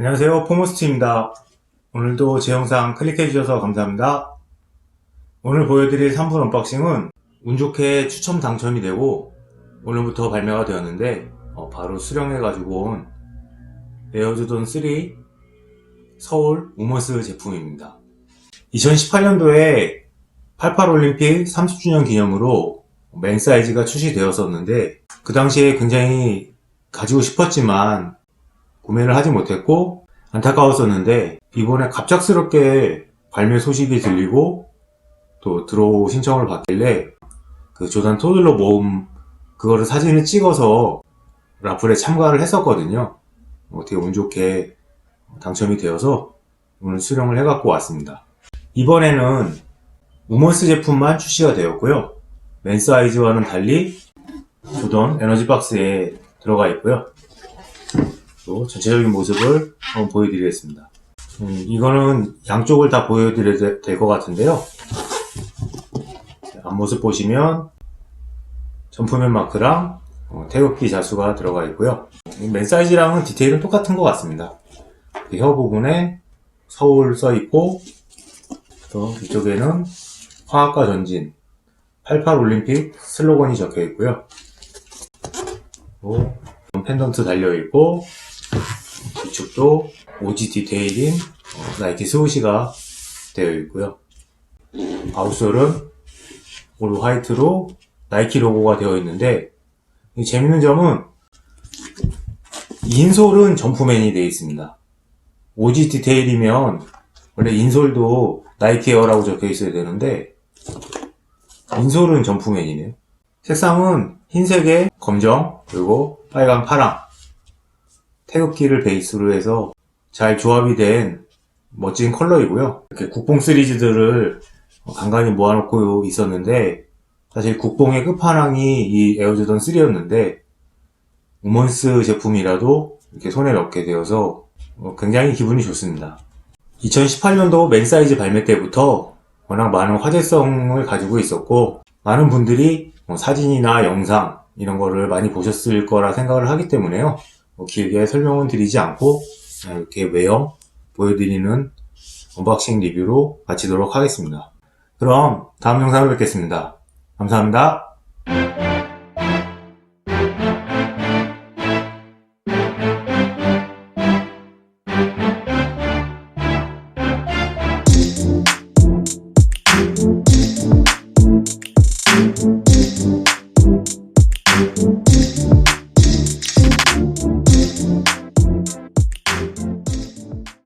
안녕하세요. 포모스트입니다. 오늘도 제 영상 클릭해 주셔서 감사합니다. 오늘 보여드릴 3분 언박싱은 운 좋게 추첨 당첨이 되고 오늘부터 발매가 되었는데 어, 바로 수령해 가지고 온 에어조던 3 서울 우머스 제품입니다. 2018년도에 88올림픽 30주년 기념으로 맨 사이즈가 출시되었었는데 그 당시에 굉장히 가지고 싶었지만 구매를 하지 못했고 안타까웠었는데 이번에 갑작스럽게 발매 소식이 들리고 또 들어오 신청을 받길래 그 조단 토들러 모음 그거를 사진을 찍어서 라플에 참가를 했었거든요. 어떻게 운 좋게 당첨이 되어서 오늘 수령을 해갖고 왔습니다. 이번에는 우먼스 제품만 출시가 되었고요. 맨 사이즈와는 달리 조던 에너지 박스에 들어가 있고요. 또 전체적인 모습을 한번 보여드리겠습니다. 음, 이거는 양쪽을 다 보여드려야 될 것 같은데요. 앞모습 보시면 점프맨 마크랑 어, 태극기 자수가 들어가 있고요. 이맨 사이즈랑은 디테일은 똑같은 것 같습니다. 이혀 부분에 서울 써 있고 또 이쪽에는 화학과 전진 88 올림픽 슬로건이 적혀 있고요. 또 펜던트 달려 있고 뒤쪽도 오지 디테일인 어, 나이키 스우시가 되어 있고요. 아웃솔은 올 화이트로 나이키 로고가 되어 있는데 이 재밌는 점은 인솔은 점프맨이 되어 있습니다. 오지 디테일이면 원래 인솔도 나이키 에어라고 적혀 있어야 되는데 인솔은 점프맨이네요. 색상은 흰색에 검정 그리고 빨강 파랑 태극기를 베이스로 해서 잘 조합이 된 멋진 컬러이고요. 이렇게 국뽕 시리즈들을 간간히 모아놓고 있었는데 사실 국뽕의 끝판왕이 이 에어조던 3였는데 우먼스 제품이라도 이렇게 손에 넣게 되어서 어, 굉장히 기분이 좋습니다. 2018년도 맨 사이즈 발매 때부터 워낙 많은 화제성을 가지고 있었고 많은 분들이 뭐 사진이나 영상 이런 거를 많이 보셨을 거라 생각을 하기 때문에요. 뭐 길게 설명은 드리지 않고 그냥 이렇게 외형 보여드리는 언박싱 리뷰로 마치도록 하겠습니다. 그럼 다음 영상을 뵙겠습니다. 감사합니다.